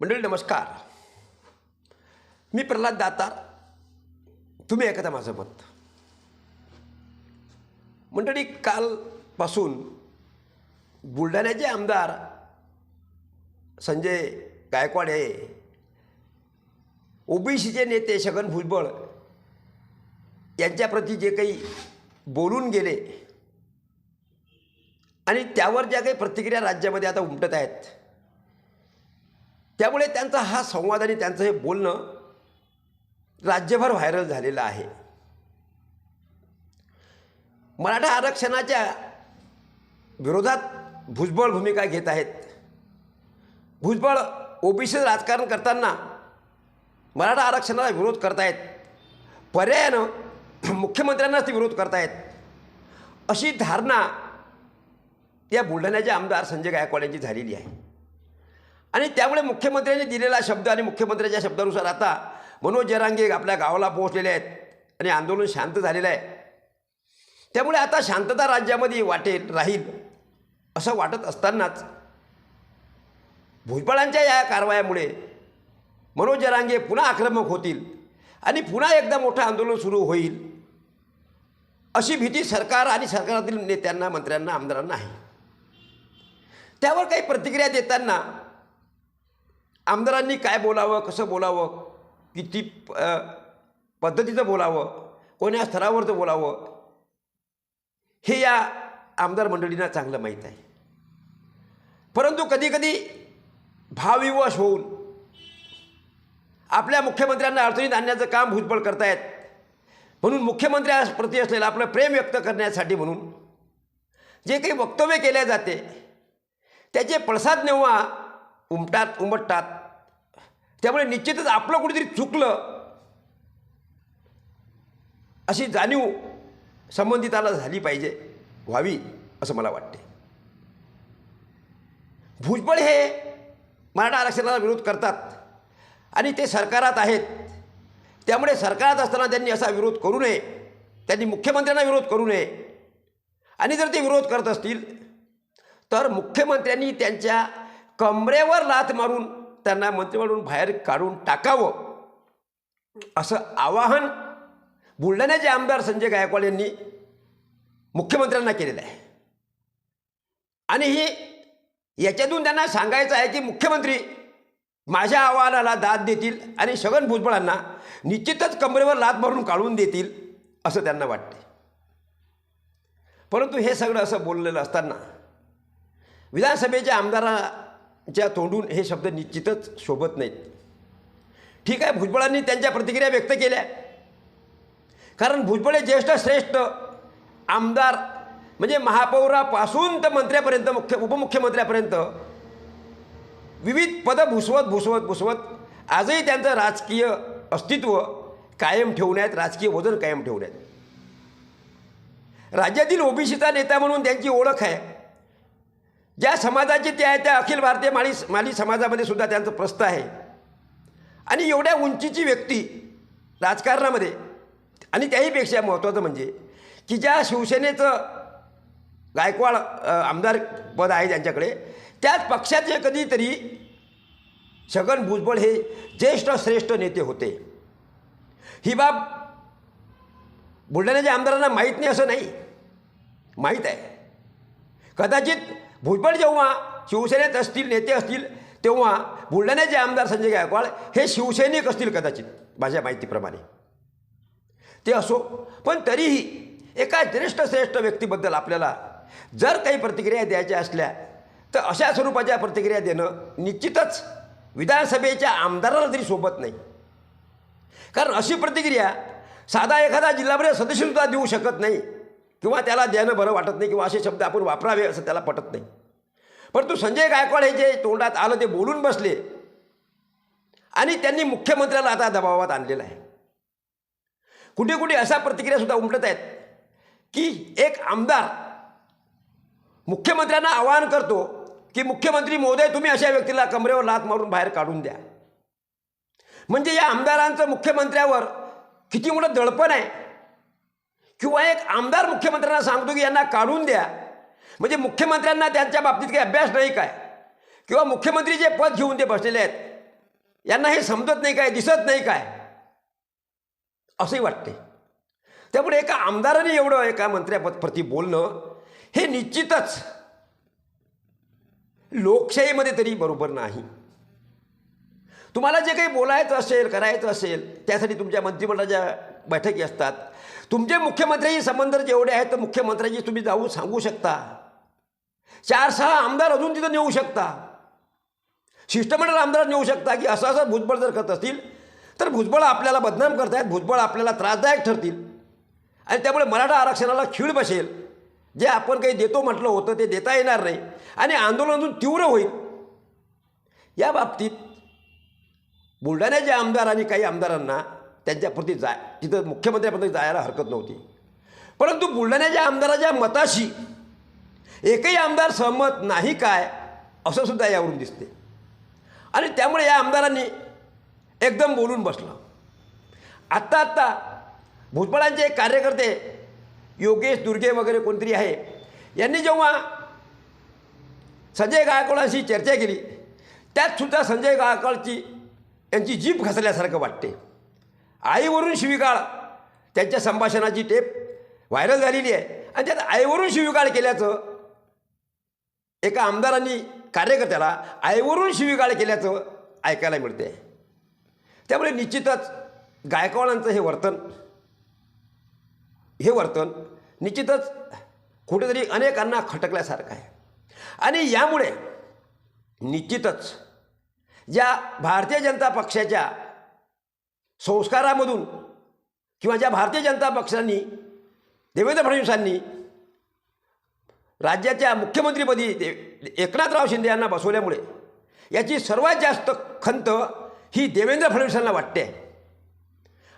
मंडळी नमस्कार. मी प्रल्हाद दातार. तुम्ही ऐकता माझं मत. मंडळी कालपासून बुलढाण्याचे आमदार संजय गायकवाड हे ओबीसीचे नेते छगन भुजबळ यांच्याप्रती जे काही बोलून गेले आणि त्यावर ज्या काही प्रतिक्रिया राज्यामध्ये आता उमटत आहेत त्यामुळे त्यांचा हा संवाद आणि त्यांचं हे बोलणं राज्यभर व्हायरल झालेलं आहे. मराठा आरक्षणाच्या विरोधात भुजबळ भूमिका घेत आहेत. भुजबळ ओबीसी राजकारण करताना मराठा आरक्षणाला विरोध करतायत. पर्यायानं मुख्यमंत्र्यांनाच ते विरोध करतायत. अशी धारणा या बुलढाण्याचे आमदार संजय गायकवाड यांची झालेली आहे. आणि त्यामुळे मुख्यमंत्र्यांनी दिलेला शब्द आणि मुख्यमंत्र्यांच्या शब्दानुसार आता मनोज जरांगे आपल्या गावाला पोहोचलेले आहेत आणि आंदोलन शांत झालेलं आहे. त्यामुळे आता शांतता राज्यामध्ये वाटेल राहील असं वाटत असतानाच भुजबळांच्या या कारवायामुळे मनोज जरांगे पुन्हा आक्रमक होतील आणि पुन्हा एकदा मोठं आंदोलन सुरू होईल अशी भीती सरकार आणि सरकारातील नेत्यांना मंत्र्यांना आमदारांना आहे. त्यावर काही प्रतिक्रिया देताना आमदारांनी काय बोलावं कसं बोलावं किती पद्धतीचं बोलावं कोण्या स्तरावरचं बोलावं हे या आमदार मंडळींना चांगलं माहीत आहे. परंतु कधीकधी भावविवश होऊन आपल्या मुख्यमंत्र्यांना अडचणीत आणण्याचं काम भुजबळ करतायत. म्हणून मुख्यमंत्र्याप्रती असलेलं आपलं प्रेम व्यक्त करण्यासाठी म्हणून जे काही वक्तव्य केले जाते त्याचे पडसाद नेव्हा उमटात उमटतात. त्यामुळे निश्चितच आपलं कुठेतरी चुकलं. अशी जाणीव संबंधिताला झाली पाहिजे व्हावी असं मला वाटते. भुजबळ हे मराठा आरक्षणाला विरोध करतात आणि ते सरकारात आहेत. त्यामुळे सरकारात असताना त्यांनी असा विरोध करू नये. त्यांनी मुख्यमंत्र्यांना विरोध करू नये. आणि जर ते विरोध करत असतील तर मुख्यमंत्र्यांनी त्यांच्या कमरेवर लाथ मारून त्यांना मंत्रिमंडळून बाहेर काढून टाकावं. असं आवाहन बुलढाण्याचे आमदार संजय गायकवाड यांनी मुख्यमंत्र्यांना केलेलं आहे. आणि ही याच्यातून त्यांना सांगायचं आहे की मुख्यमंत्री माझ्या आव्हानाला दाद देतील आणि छगन भुजबळांना निश्चितच कमरेवर लात मारून काढून देतील असं त्यांना वाटते परंतु हे सगळं असं बोललेलं असताना विधानसभेच्या आमदाराला च्या तोंडून हे शब्द निश्चितच शोभत नाहीत. ठीक आहे भुजबळांनी त्यांच्या प्रतिक्रिया व्यक्त केल्या. कारण भुजबळ हे ज्येष्ठ श्रेष्ठ आमदार म्हणजे महापौरापासून तर मंत्र्यापर्यंत मुख्य उपमुख्यमंत्र्यापर्यंत विविध पदं भुसवत भुसवत भुसवत आजही त्यांचं राजकीय अस्तित्व कायम ठेवण्यात राजकीय वजन कायम ठेवण्यात राज्यातील ओबीसीचा नेता म्हणून त्यांची ओळख आहे. ज्या समाजाची ते आहे त्या अखिल भारतीय माळी माली समाजामध्ये सुद्धा त्यांचं प्रस्थ आहे. आणि एवढ्या उंचीची व्यक्ती राजकारणामध्ये आणि त्याहीपेक्षा महत्त्वाचं म्हणजे की ज्या शिवसेनेचं गायकवाड आमदार पद आहे त्यांच्याकडे त्याच पक्षाचे कधीतरी छगन भुजबळ हे ज्येष्ठ श्रेष्ठ नेते होते. ही बाब बुलढाण्याच्या आमदारांना माहीत नाही असं नाही. माहीत आहे. कदाचित भुजबळ जेव्हा शिवसेनेत असतील नेते असतील तेव्हा बुलढाण्याचे आमदार संजय गायकवाड हे शिवसैनिक असतील कदाचित माझ्या माहितीप्रमाणे. ते असो पण तरीही एका ज्येष्ठ श्रेष्ठ व्यक्तीबद्दल आपल्याला जर काही प्रतिक्रिया द्यायच्या असल्या तर अशा स्वरूपाच्या प्रतिक्रिया देणं निश्चितच विधानसभेच्या आमदाराला तरी सोबत नाही. कारण अशी प्रतिक्रिया साधा एखादा जिल्हाभर सदस्यसुद्धा देऊ शकत नाही. किंवा त्याला देणं बरं वाटत नाही किंवा असे शब्द आपण वापरावे असं त्याला पटत नाही. परंतु संजय गायकवाड हे जे तोंडात आलं ते बोलून बसले. आणि त्यांनी मुख्यमंत्र्याला आता दबावात आणलेला आहे. कुठे कुठे अशा प्रतिक्रियासुद्धा उमटत आहेत की एक आमदार मुख्यमंत्र्यांना आवाहन करतो की मुख्यमंत्री महोदय तुम्ही अशा व्यक्तीला कमरेवर लात मारून बाहेर काढून द्या. म्हणजे या आमदारांचं मुख्यमंत्र्यावर किती मोठं दडपण आहे. किंवा एक आमदार मुख्यमंत्र्यांना सांगतो की यांना काढून द्या. म्हणजे मुख्यमंत्र्यांना त्यांच्या बाबतीत काही अभ्यास नाही काय? किंवा मुख्यमंत्री जे पद घेऊन ते बसलेले आहेत यांना हे समजत नाही काय दिसत नाही काय? असंही वाटते त्यामुळे एका आमदाराने एवढं एका मंत्र्यापदप्रती बोलणं हे निश्चितच लोकशाहीमध्ये तरी बरोबर नाही. तुम्हाला जे काही बोलायचं असेल करायचं असेल त्यासाठी तुमच्या मंत्रिमंडळाच्या बैठकी असतात. तुमचे मुख्यमंत्र्याशी संबंध जेवढे आहेत तर मुख्यमंत्र्याशी तुम्ही जाऊन सांगू शकता. चार सहा आमदार अजून तिथं नेऊ शकता. शिष्टमंडळ आमदार नेऊ शकता की असं असं भुजबळ जर करत असतील तर भुजबळ आपल्याला बदनाम करतायत भुजबळ आपल्याला त्रासदायक ठरतील. आणि त्यामुळे मराठा आरक्षणाला खीळ बसेल. जे आपण काही देतो म्हटलं होतं ते देता येणार नाही. आणि आंदोलन अजून तीव्र होईल. या बाबतीत बुलढाण्याच्या आमदार आणि काही आमदारांना त्यांच्यापुरती जाय तिथं मुख्यमंत्र्यापर्यंत जायला हरकत नव्हती. परंतु बुलढाण्याच्या आमदाराच्या मताशी एकही आमदार सहमत नाही काय असं सुद्धा यावरून दिसते. आणि त्यामुळे या आमदारांनी एकदम बोलून बसलं. आत्ता आत्ता भुजबळांचे कार्यकर्ते योगेश दुर्गे वगैरे कोणतरी आहे यांनी जेव्हा संजय गायकवाडांशी चर्चा केली त्यातसुद्धा संजय गायकवाडची यांची जीभ घसरल्यासारखं वाटते. आईवरून शिवीगाळ. त्यांच्या संभाषणाची टेप व्हायरल झालेली आहे. आणि त्यात आईवरून शिवीगाळ केल्याचं एका आमदारांनी कार्यकर्त्याला आईवरून शिवीगाळ केल्याचं ऐकायला मिळते. त्यामुळे निश्चितच गायकवाडांचं हे वर्तन हे वर्तन निश्चितच कुठेतरी अनेकांना खटकल्यासारखं आहे. आणि यामुळे निश्चितच ज्या भारतीय जनता पक्षाच्या संस्कारामधून किंवा ज्या भारतीय जनता पक्षांनी देवेंद्र फडणवीसांनी राज्याच्या मुख्यमंत्रीपदी दे एकनाथराव शिंदे यांना बसवल्यामुळे याची सर्वात जास्त खंत ही देवेंद्र फडणवीसांना वाटते.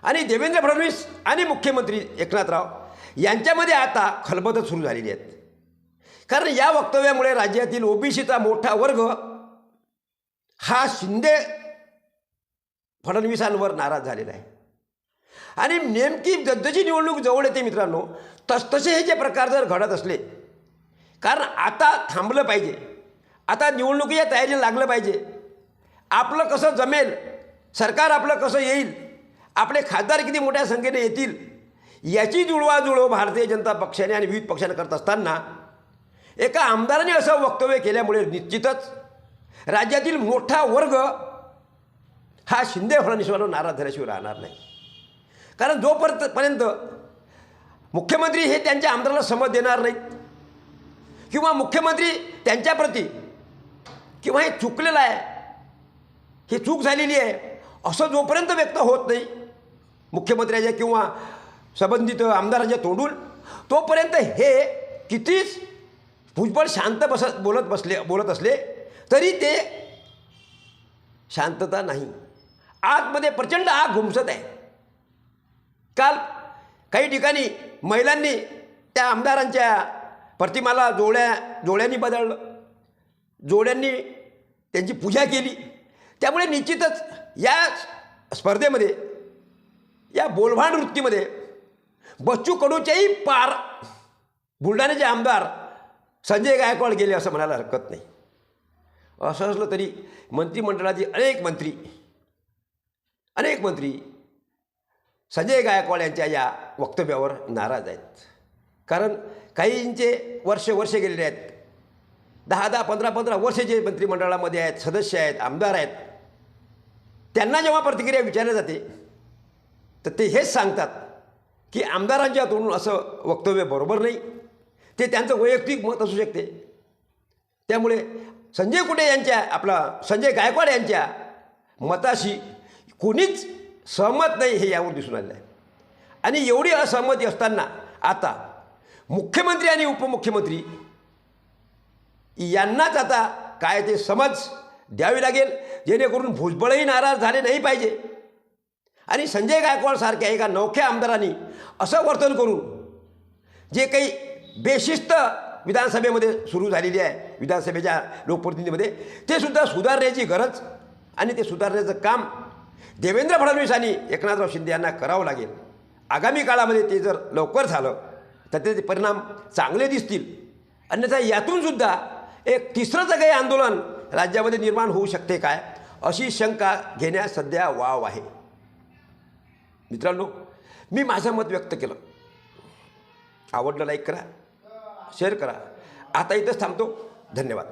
आणि देवेंद्र फडणवीस आणि मुख्यमंत्री एकनाथराव यांच्यामध्ये आता खलबतच सुरू झालेली आहेत. कारण या वक्तव्यामुळे राज्यातील ओबीसीचा मोठा वर्ग हा शिंदे फडणवीसांवर नाराज झालेला आहे. आणि नेमकी जशी निवडणूक जवळ येते मित्रांनो तसतसे हे जे प्रकार जर घडत असले कारण आता थांबलं पाहिजे. आता निवडणुकीच्या तयारीला लागलं पाहिजे. आपलं कसं जमेल सरकार आपलं कसं येईल आपले खासदार किती मोठ्या संख्येने येतील याची जुळवाजुळव भारतीय जनता पक्षाने आणि विविध पक्षाने करत असताना एका आमदाराने असं वक्तव्य केल्यामुळे निश्चितच राज्यातील मोठा वर्ग हा शिंदे फडणवीसवर नारा झाल्याशिवाय राहणार नाही. कारण जोपर्यंत पर्यंत मुख्यमंत्री हे त्यांच्या आमदाराला समज देणार नाहीत किंवा मुख्यमंत्री त्यांच्याप्रती किंवा हे चुकलेलं आहे ही चूक झालेली आहे असं जोपर्यंत व्यक्त होत नाही मुख्यमंत्र्याच्या किंवा संबंधित आमदारांच्या तोंडून तोपर्यंत हे कितीच भुजबळ शांत बसत बोलत बसले बोलत असले तरी ते शांतता नाही. आतमध्ये प्रचंड आग घुमसत आहे. काल काही ठिकाणी महिलांनी त्या आमदारांच्या प्रतिमाला जोड्या जोड्यांनी बदललं. जोड्यांनी त्यांची पूजा केली. त्यामुळे निश्चितच या स्पर्धेमध्ये या बोलभाड वृत्तीमध्ये बच्चू कडूच्याही पार बुलढाण्याचे आमदार संजय गायकवाड गेले असं म्हणायला हरकत नाही. असं असलं तरी मंत्रिमंडळातील अनेक मंत्री अनेक मंत्री संजय गायकवाड यांच्या या वक्तव्यावर नाराज आहेत. कारण काहींचे वर्ष वर्ष गेलेले आहेत. दहा दहा पंधरा पंधरा वर्ष जे मंत्रिमंडळामध्ये आहेत सदस्य आहेत आमदार आहेत त्यांना जेव्हा प्रतिक्रिया विचारली जाते तर ते हेच सांगतात की आमदारांच्या तोंडून असं वक्तव्य बरोबर नाही. ते त्यांचं वैयक्तिक मत असू शकते. त्यामुळे संजय कुटे यांच्या आपला संजय गायकवाड यांच्या मताशी कोणीच सहमत नाही हे यावर दिसून आलेलं आहे आणि एवढी असहमती असताना आता मुख्यमंत्री आणि उपमुख्यमंत्री यांनाच आता काय ते समज द्यावी लागेल जेणेकरून भुजबळही नाराज झाले नाही पाहिजे. आणि संजय गायकवाडसारख्या एका नवख्या आमदारांनी असं वर्तन करून जे काही बेशिस्त विधानसभेमध्ये सुरू झालेली आहे विधानसभेच्या लोकप्रतिनिधीमध्ये ते सुद्धा सुधारण्याची गरज आणि ते सुधारण्याचं काम देवेंद्र फडणवीस आणि एकनाथराव शिंदे यांना करावं लागेल. आगामी काळामध्ये ते जर लवकर झालं तर त्याचे परिणाम चांगले दिसतील. अन्यथा यातून सुद्धा एक तिसरंच काही आंदोलन राज्यामध्ये निर्माण होऊ शकते काय अशी शंका घेण्यास सध्या वाव आहे. मित्रांनो मी माझं मत व्यक्त केलं. आवडलं लाईक करा शेअर करा. आता इथंच थांबतो. धन्यवाद.